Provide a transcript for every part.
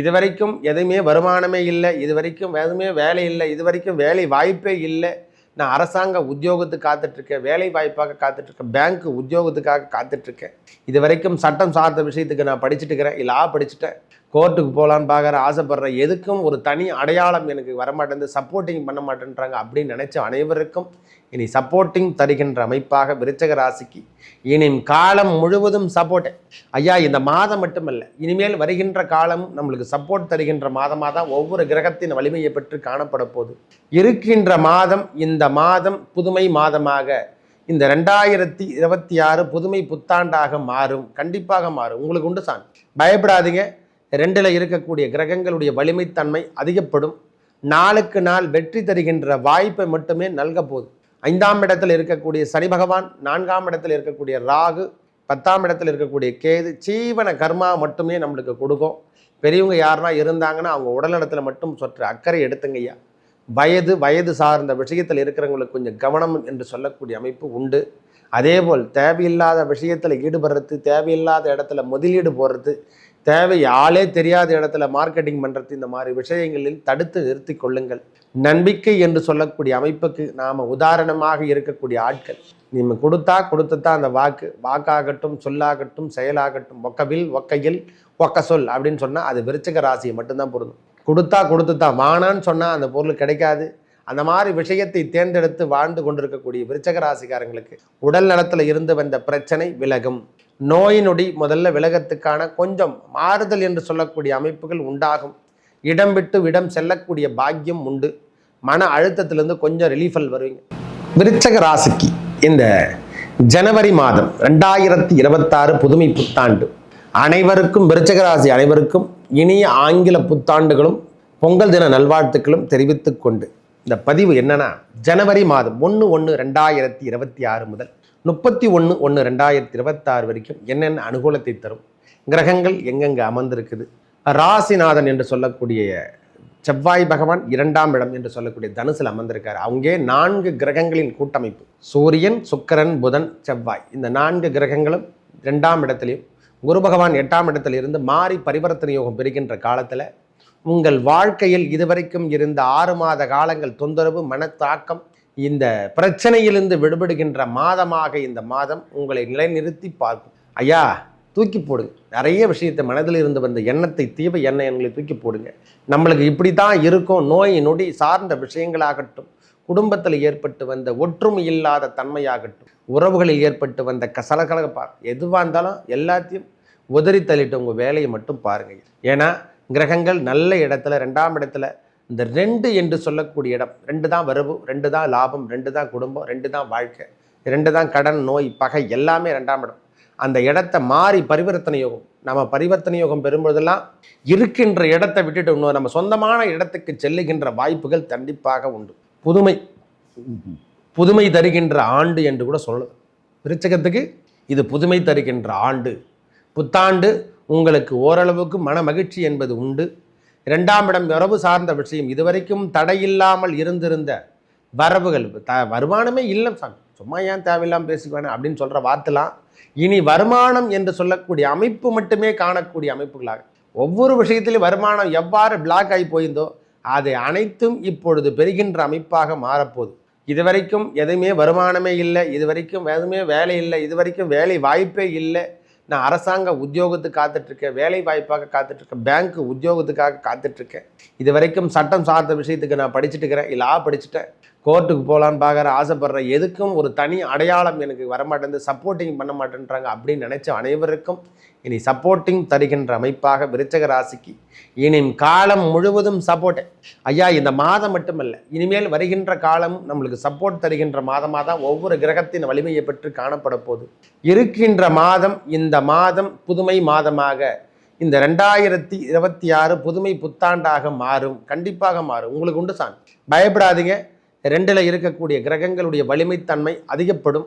இது வரைக்கும் எதுவுமே வருமானமே இல்லை இது வரைக்கும் எதுவுமே வேலை இல்லை இது வரைக்கும் வேலை வாய்ப்பே இல்லை. நான் அரசாங்க உத்தியோகத்துக்கு காத்துட்ருக்கேன் வேலை வாய்ப்பாக காத்துட்ருக்கேன் பேங்க்கு உத்தியோகத்துக்காக காத்துட்ருக்கேன். இது வரைக்கும் சட்டம் சார்ந்த விஷயத்துக்கு நான் படிச்சுட்டுக்கிறேன் இல்லை ஆ படிச்சுட்டேன். கோர்ட்டுக்கு போகலான்னு பார்க்குற ஆசைப்படுற எதுக்கும் ஒரு தனி அடையாளம் எனக்கு வரமாட்டேன் சப்போர்ட்டிங் பண்ண மாட்டேன்றாங்க அப்படின்னு நினச்ச அனைவருக்கும் இனி சப்போர்ட்டிங் தருகின்ற அமைப்பாக விருச்சக ராசிக்கு இனி காலம் முழுவதும் சப்போர்ட் ஐயா இந்த மாதம் மட்டுமல்ல இனிமேல் வருகின்ற காலம் நம்மளுக்கு சப்போர்ட் தருகின்ற மாதமாக தான் ஒவ்வொரு கிரகத்தின் வலிமையை பெற்று காணப்பட போகுது. இருக்கின்ற மாதம் இந்த மாதம் புதுமை மாதமாக இந்த ரெண்டாயிரத்தி இருபத்தி ஆறு புதுமை புத்தாண்டாக மாறும். கண்டிப்பாக மாறும். உங்களுக்கு உண்டு சான் பயப்படாதீங்க. ரெண்டில் இருக்கக்கூடிய கிரகங்களுடைய வலிமைத்தன்மை அதிகப்படும். நாளுக்கு நாள் வெற்றி தருகின்ற வாய்ப்பை மட்டுமே நல்க போகுது ஐந்தாம் இடத்தில் இருக்கக்கூடிய சனி பகவான் நான்காம் இடத்தில் இருக்கக்கூடிய ராகு பத்தாம் இடத்தில் இருக்கக்கூடிய கேது ஜீவன கர்மா மட்டுமே நம்மளுக்கு கொடுக்கும். பெரியவங்க யாருனா இருந்தாங்கன்னா அவங்க உடல்நலத்தில் மட்டும் சொற்று அக்கறை எடுத்துங்கய்யா வயது வயது சார்ந்த விஷயத்தில் இருக்கிறவங்களுக்கு கொஞ்சம் கவனம் என்று சொல்லக்கூடிய அமைப்பு உண்டு. அதேபோல் தேவையில்லாத விஷயத்தில் ஈடுபடுறது தேவையில்லாத இடத்துல முதலீடு போடுறது தேவை ஆளே தெரியாத இடத்துல மார்க்கெட்டிங் பண்ணுறது இந்த மாதிரி விஷயங்களில் தடுத்து நிறுத்தி கொள்ளுங்கள். நம்பிக்கை என்று சொல்லக்கூடிய அமைப்புக்கு நாம் உதாரணமாக இருக்கக்கூடிய ஆட்கள். நீங்கள் கொடுத்தா கொடுத்துத்தான் அந்த வாக்கு வாக்காகட்டும் சொல்லாகட்டும் செயலாகட்டும் ஒக்கவில் ஒக்கையில் ஒக்க சொல் அப்படின்னு சொன்னால் அது விருச்சக ராசியை மட்டும்தான் பொருந்தும். கொடுத்தா கொடுத்து வானான்னு சொன்னால் அந்த பொருள் கிடைக்காது. அந்த மாதிரி விஷயத்தை தேர்ந்தெடுத்து வாழ்ந்து கொண்டிருக்கக்கூடிய விருச்சக ராசிக்காரங்களுக்கு உடல் நலத்தில் இருந்து வந்த பிரச்சனை விலகும். நோய் நொடி முதல்ல விலகத்துக்கான கொஞ்சம் மாறுதல் என்று சொல்லக்கூடிய அமைப்புகள் உண்டாகும். இடம் விட்டு இடம் செல்லக்கூடிய பாக்கியம் உண்டு. மன அழுத்தத்திலிருந்து கொஞ்சம் ரிலீஃபல் வருவீங்க. விருச்சக ராசிக்கு இந்த ஜனவரி மாதம் ரெண்டாயிரத்தி இருபத்தாறு புதுமை புத்தாண்டு. அனைவருக்கும் விருச்சக ராசி அனைவருக்கும் இனிய ஆங்கில புத்தாண்டுகளும் பொங்கல் தின நல்வாழ்த்துக்களும் தெரிவித்துக் கொண்டு இந்த பதிவு என்னன்னா ஜனவரி மாதம் ஒன்று ஒன்று ரெண்டாயிரத்தி இருபத்தி ஆறு முதல். முப்பத்தி ஒன்று ஒன்று ரெண்டாயிரத்தி இருபத்தாறு வரைக்கும் என்னென்ன அனுகூலத்தை தரும்? கிரகங்கள் எங்கெங்கே அமர்ந்திருக்குது? ராசிநாதன் என்று சொல்லக்கூடிய செவ்வாய் பகவான் இரண்டாம் இடம் என்று சொல்லக்கூடிய தனுசில் அமர்ந்திருக்கார். அங்கே நான்கு கிரகங்களின் கூட்டமைப்பு. சூரியன் சுக்கரன் புதன் செவ்வாய். இந்த நான்கு கிரகங்களும் ரெண்டாம் இடத்துலையும் குரு பகவான் எட்டாம் இடத்திலிருந்து மாறி பரிவர்த்தனை யோகம் பெறுகின்ற காலத்தில் உங்கள் வாழ்க்கையில் இதுவரைக்கும் இருந்த ஆறு மாத காலங்கள் தொந்தரவு மனத்தாக்கம் இந்த பிரச்சனையிலிருந்து விடுபடுகின்ற மாதமாக இந்த மாதம் உங்களை நிலைநிறுத்தி பார்க்கும். ஐயா தூக்கி போடுங்க. நிறைய விஷயத்தை மனதில் இருந்து வந்த எண்ணத்தை தீவ எண்ணங்களை தூக்கி போடுங்க. நம்மளுக்கு இப்படி தான் இருக்கும். நோய் நொடி சார்ந்த விஷயங்களாகட்டும் குடும்பத்தில் ஏற்பட்டு வந்த ஒற்றுமை இல்லாத தன்மையாகட்டும் உறவுகளில் ஏற்பட்டு வந்த கசலகலகப்பா எதுவாக இருந்தாலும் எல்லாத்தையும் உதறி தள்ளிட்டு உங்கள் வேலையை மட்டும் பாருங்க ஏன்னா கிரகங்கள் நல்ல இடத்துல ரெண்டாம் இடத்துல இந்த ரெண்டு என்று சொல்லக்கூடிய இடம் ரெண்டு தான் வரவு ரெண்டு தான் லாபம் ரெண்டு தான் குடும்பம் ரெண்டு தான் வாழ்க்கை ரெண்டு தான் கடன் நோய் பகை எல்லாமே ரெண்டாம் இடம். அந்த இடத்த மாறி பரிவர்த்தனை யோகம். நம்ம பரிவர்த்தனை யோகம் பெறும்போதெல்லாம் இருக்கின்ற இடத்தை விட்டுட்டு இன்னும் நம்ம சொந்தமான இடத்துக்கு செல்லுகின்ற வாய்ப்புகள் கண்டிப்பாக உண்டு. புதுமை புதுமை தருகின்ற ஆண்டு என்று கூட சொல்லலாம். விருச்சகத்துக்கு இது புதுமை தருகின்ற ஆண்டு. புத்தாண்டு உங்களுக்கு ஓரளவுக்கு மன மகிழ்ச்சி என்பது உண்டு. இரண்டாம் இடம் வரவு சார்ந்த விஷயம். இதுவரைக்கும் தடையில்லாமல் இருந்திருந்த வரவுகள். த வருமானமே இல்லை சாமி. சும்மா ஏன் தேவையில்லாமல் பேசிக்குவேன் அப்படின்னு சொல்கிற வார்த்தைலாம் இனி வருமானம் என்று சொல்லக்கூடிய அமைப்பு மட்டுமே காணக்கூடிய அமைப்புகளாக. ஒவ்வொரு விஷயத்திலும் வருமானம் எவ்வாறு பிளாக் ஆகி போயிருந்தோ அதை அனைத்தும் இப்பொழுது பெறுகின்ற அமைப்பாக மாறப்போகுது. இதுவரைக்கும் எதுவுமே வருமானமே இல்லை. இது வரைக்கும் எதுவுமே வேலை இல்லை. இது வரைக்கும் வேலை வாய்ப்பே இல்லை. நான் அரசாங்க உத்தியோகத்துக்கு காத்துட்ருக்கேன் வேலை வாய்ப்பாக காத்துட்ருக்கேன் பேங்க்கு உத்தியோகத்துக்காக காத்துட்ருக்கேன். இது வரைக்கும் சட்டம் சார்ந்த விஷயத்துக்கு நான் படிச்சுட்டு இருக்கிறேன் இல்லை ஆ படிச்சுட்டேன். கோர்ட்டுக்கு போகலான்னு பார்க்குற ஆசைப்படுற எதுக்கும் ஒரு தனி அடையாளம் எனக்கு வரமாட்டேன் சப்போர்ட்டிங் பண்ண மாட்டேன்றாங்க அப்படின்னு நினச்ச அனைவருக்கும் இனி சப்போர்ட்டிங் தருகின்ற அமைப்பாக விருச்சக ராசிக்கு இனி காலம் முழுவதும் சப்போர்ட் ஐயா இந்த மாதம் மட்டுமல்ல இனிமேல் வருகின்ற காலம் நம்மளுக்கு சப்போர்ட் தருகின்ற மாதமாக தான் ஒவ்வொரு கிரகத்தின் வலிமையை பெற்று காணப்பட போகுது. இருக்கின்ற மாதம் இந்த மாதம் புதுமை மாதமாக இந்த ரெண்டாயிரத்தி இருபத்தி ஆறு புதுமை புத்தாண்டாக மாறும். கண்டிப்பாக மாறும். உங்களுக்கு உண்டு சான் பயப்படாதீங்க. ரெண்டில் இருக்கக்கூடிய கிரகங்களுடைய வலிமைத்தன்மை அதிகப்படும்.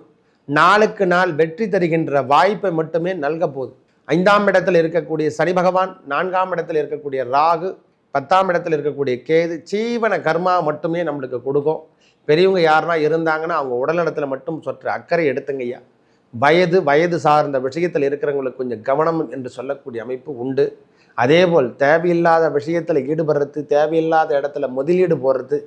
நாளுக்கு நாள் வெற்றி தருகின்ற வாய்ப்பை மட்டுமே நல்க போகுது. ஐந்தாம் இடத்தில் இருக்கக்கூடிய சனி பகவான் நான்காம் இடத்தில் இருக்கக்கூடிய ராகு பத்தாம் இடத்தில் இருக்கக்கூடிய கேது ஜீவன கர்மா மட்டுமே நம்மளுக்கு கொடுக்கும். பெரியவங்க யாருனா இருந்தாங்கன்னா அவங்க உடல்நலத்தில் மட்டும் சொற்ற அக்கறை எடுத்துங்கய்யா வயது வயது சார்ந்த விஷயத்தில் இருக்கிறவங்களுக்கு கொஞ்சம் கவனம் என்று சொல்லக்கூடிய அமைப்பு உண்டு. அதேபோல் தேவையில்லாத விஷயத்தில் ஈடுபடுறது தேவையில்லாத இடத்துல முதலீடு போடுறது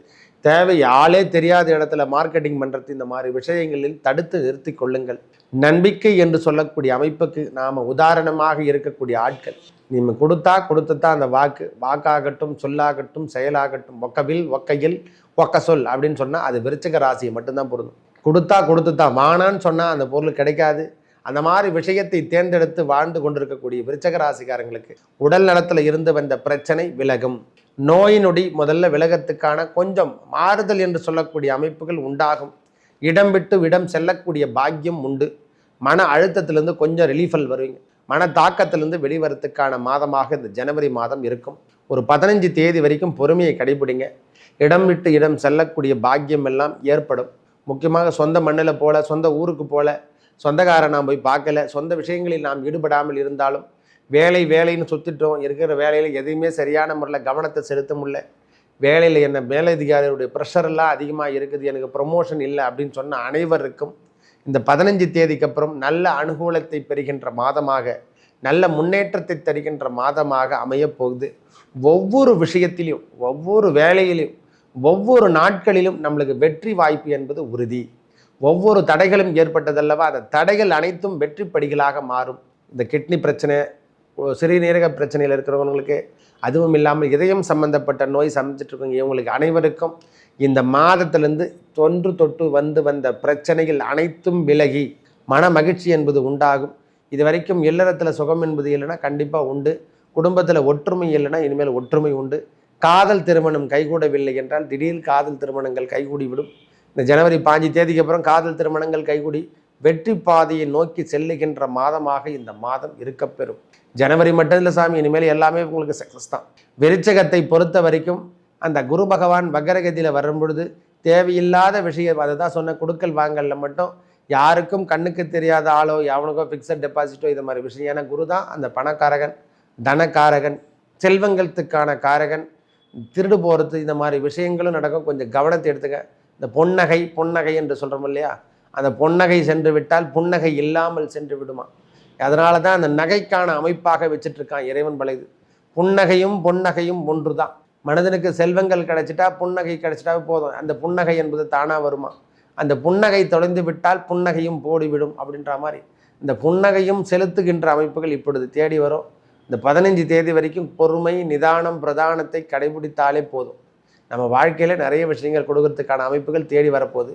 தேவை ஆளே தெரியாத இடத்துல மார்க்கெட்டிங் பண்ணுறது இந்த மாதிரி விஷயங்களில் தடுத்து நிறுத்தி கொள்ளுங்கள். நம்பிக்கை என்று சொல்லக்கூடிய அமைப்புக்கு நாம் உதாரணமாக இருக்கக்கூடிய ஆட்கள். நீங்கள் கொடுத்தா கொடுத்துத்தான் அந்த வாக்கு. வாக்காகட்டும் சொல்லாகட்டும் செயலாகட்டும் ஒக்கவில் ஒக்கையில் ஒக்க சொல் அப்படின்னு சொன்னால் அது விருச்சக ராசியை மட்டும்தான் பொருந்தும். கொடுத்தா கொடுத்துதான் வானான்னு சொன்னால் அந்த பொருள் கிடைக்காது. அந்த மாதிரி விஷயத்தை தேர்ந்தெடுத்து வாழ்ந்து கொண்டிருக்கக்கூடிய விருச்சக ராசிக்காரங்களுக்கு உடல் நலத்தில் இருந்து வந்த பிரச்சனை விலகும். நோய் நொடி முதல்ல விலகத்துக்கான கொஞ்சம் மாறுதல் என்று சொல்லக்கூடிய அமைப்புகள் உண்டாகும். இடம் விட்டு இடம் செல்லக்கூடிய பாக்கியம் உண்டு. மன அழுத்தத்திலிருந்து கொஞ்சம் ரிலீஃபல் வருவீங்க. மன தாக்கத்திலிருந்து வெளிவரத்துக்கான மாதமாக இந்த ஜனவரி மாதம் இருக்கும். ஒரு பதினஞ்சு தேதி வரைக்கும் பொறுமையை கடைபிடிங்க. இடம் விட்டு இடம் செல்லக்கூடிய பாக்கியம் எல்லாம் ஏற்படும். முக்கியமாக சொந்த மண்ணில் போல சொந்த ஊருக்கு போல சொந்தக்காரன் நாம் போய் பார்க்கல. சொந்த விஷயங்களில் நாம் ஈடுபடாமல் இருந்தாலும் வேலை வேலைன்னு சுற்றிட்டோம் இருக்கிற வேலையில் எதையுமே சரியான முறையில் கவனத்தை செலுத்த முடியல. வேலையில் என்ன மேலதிகாரியுடைய ப்ரெஷர் எல்லாம் அதிகமாக இருக்குது எனக்கு ப்ரொமோஷன் இல்லை அப்படின்னு சொன்ன அனைவருக்கும் இந்த பதினஞ்சு தேதிக்கு அப்புறம் நல்ல அனுகூலத்தை பெறுகின்ற மாதமாக நல்ல முன்னேற்றத்தை தருகின்ற மாதமாக அமையப் போகுது. ஒவ்வொரு விஷயத்திலையும் ஒவ்வொரு வேலையிலையும் ஒவ்வொரு நாட்களிலும் நம்மளுக்கு வெற்றி வாய்ப்பு என்பது உறுதி. ஒவ்வொரு தடைகளும் ஏற்பட்டதல்லவா? அந்த தடைகள் அனைத்தும் வெற்றி படிகளாக மாறும். இந்த கிட்னி பிரச்சனை சிறுநீரக பிரச்சனையில் இருக்கிறவங்களுக்கு அதுவும் இல்லாமல் இதயம் சம்பந்தப்பட்ட நோய் சமைச்சிட்ருக்கவங்க இவங்களுக்கு அனைவருக்கும் இந்த மாதத்திலிருந்து தொன்று தொட்டு வந்து வந்த பிரச்சனைகள் அனைத்தும் விலகி மன மகிழ்ச்சி என்பது உண்டாகும். இது வரைக்கும் இல்லறத்தில் சுகம் என்பது இல்லைன்னா கண்டிப்பாக உண்டு. குடும்பத்தில் ஒற்றுமை இல்லைன்னா இனிமேல் ஒற்றுமை உண்டு. காதல் திருமணம் கைகூடவில்லை என்றால் திடீர் காதல் திருமணங்கள் கைகூடிவிடும். இந்த ஜனவரி பாஞ்சு தேதிக்கு அப்புறம் காதல் திருமணங்கள் கைகூடி வெற்றி பாதையை நோக்கி செல்லுகின்ற மாதமாக இந்த மாதம் இருக்கப்பெறும். ஜனவரி மட்டும் இல்லை சாமி இனிமேல் எல்லாமே உங்களுக்கு சக்ஸஸ் தான். விருச்சகத்தை பொறுத்த வரைக்கும் அந்த குரு பகவான் வக்கரகதியில் வரும் பொழுது தேவையில்லாத விஷயம் அதை தான் சொன்ன கொடுக்கல் வாங்கல்ல மட்டும் யாருக்கும் கண்ணுக்கு தெரியாத ஆளோ எவனுக்கோ ஃபிக்ஸட் டெபாசிட்டோ இது மாதிரி விஷயம். ஏன்னா குரு தான் அந்த பணக்காரகன் தனக்காரகன் செல்வங்களுக்கான காரகன் திருடு போகிறது இந்த மாதிரி விஷயங்களும் நடக்கும். கொஞ்சம் கவனத்தை எடுத்துக்க. இந்த பொன்னகை பொன்னகை என்று சொல்கிறோம் இல்லையா? அந்த பொன்னகை சென்று விட்டால் புன்னகை இல்லாமல் சென்று விடுமா? அதனால தான் அந்த நகைக்கான அமைப்பாக வச்சிட்ருக்கான் இறைவன் பழையது புன்னகையும் பொன்னகையும் ஒன்று தான் மனிதனுக்கு செல்வங்கள் கிடைச்சிட்டா புன்னகை கிடைச்சிட்டா போதும். அந்த புன்னகை என்பது தானாக வருமா? அந்த புன்னகை தொலைந்து விட்டால் புன்னகையும் போடிவிடும் அப்படின்ற மாதிரி. இந்த புன்னகையும் செலுத்துகின்ற அமைப்புகள் இப்பொழுது தேடி வரும். இந்த பதினஞ்சு தேதி வரைக்கும் பொறுமை நிதானம் பிரதானத்தை கடைபிடித்தாலே போதும். நம்ம வாழ்க்கையில் நிறைய விஷயங்கள் கொடுக்கறதுக்கான அமைப்புகள் தேடி வரப்போகுது.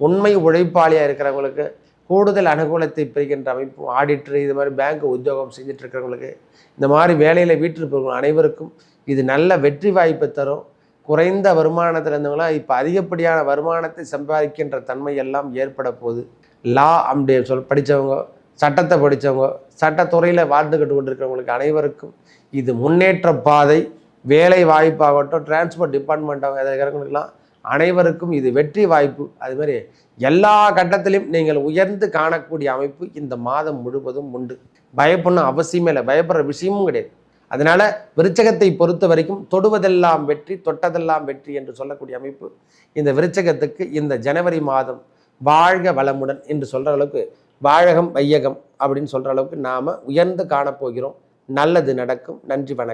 உண்மை உழைப்பாளியாக இருக்கிறவங்களுக்கு கூடுதல் அனுகூலத்தை பெறுகின்ற அமைப்பு ஆடிட்டர் இது மாதிரி பேங்க் உத்தியோகம் செஞ்சுட்டு இருக்கிறவங்களுக்கு இந்த மாதிரி வேலையில் வீட்டில் இருக்கிறவங்க அனைவருக்கும் இது நல்ல வெற்றி வாய்ப்பை தரும். குறைந்த வருமானத்தில் இருந்தவங்களாம் இப்போ அதிகப்படியான வருமானத்தை சம்பாதிக்கின்ற தன்மை எல்லாம் ஏற்பட போகுது. லா அப்படி சொல் படித்தவங்க சட்டத்தை படித்தவங்க சட்டத்துறையில் வாழ்ந்துக்கிட்டு கொண்டிருக்கிறவங்களுக்கு அனைவருக்கும் இது முன்னேற்ற பாதை. வேலை வாய்ப்பாகட்டும் டிரான்ஸ்போர்ட் டிபார்ட்மெண்ட் அவங்க இருக்கிறவங்களுக்கெல்லாம் அனைவருக்கும் இது வெற்றி வாய்ப்பு. அது மாதிரி எல்லா கட்டத்திலையும் நீங்கள் உயர்ந்து காணக்கூடிய அமைப்பு இந்த மாதம் முழுவதும் உண்டு. பயப்படணும் அவசியமே இல்லை. பயப்படுற விஷயமும் கிடையாது. அதனால விருச்சகத்தை பொறுத்த வரைக்கும் தொடுவதெல்லாம் வெற்றி தொட்டதெல்லாம் வெற்றி என்று சொல்லக்கூடிய அமைப்பு இந்த விருச்சகத்துக்கு இந்த ஜனவரி மாதம் வாழ்க வளமுடன் என்று சொல்கிற அளவுக்கு வாழகம் வையகம் அப்படின்னு சொல்கிற அளவுக்கு நாம் உயர்ந்து காணப்போகிறோம். நல்லது நடக்கும். நன்றி வணக்கம்.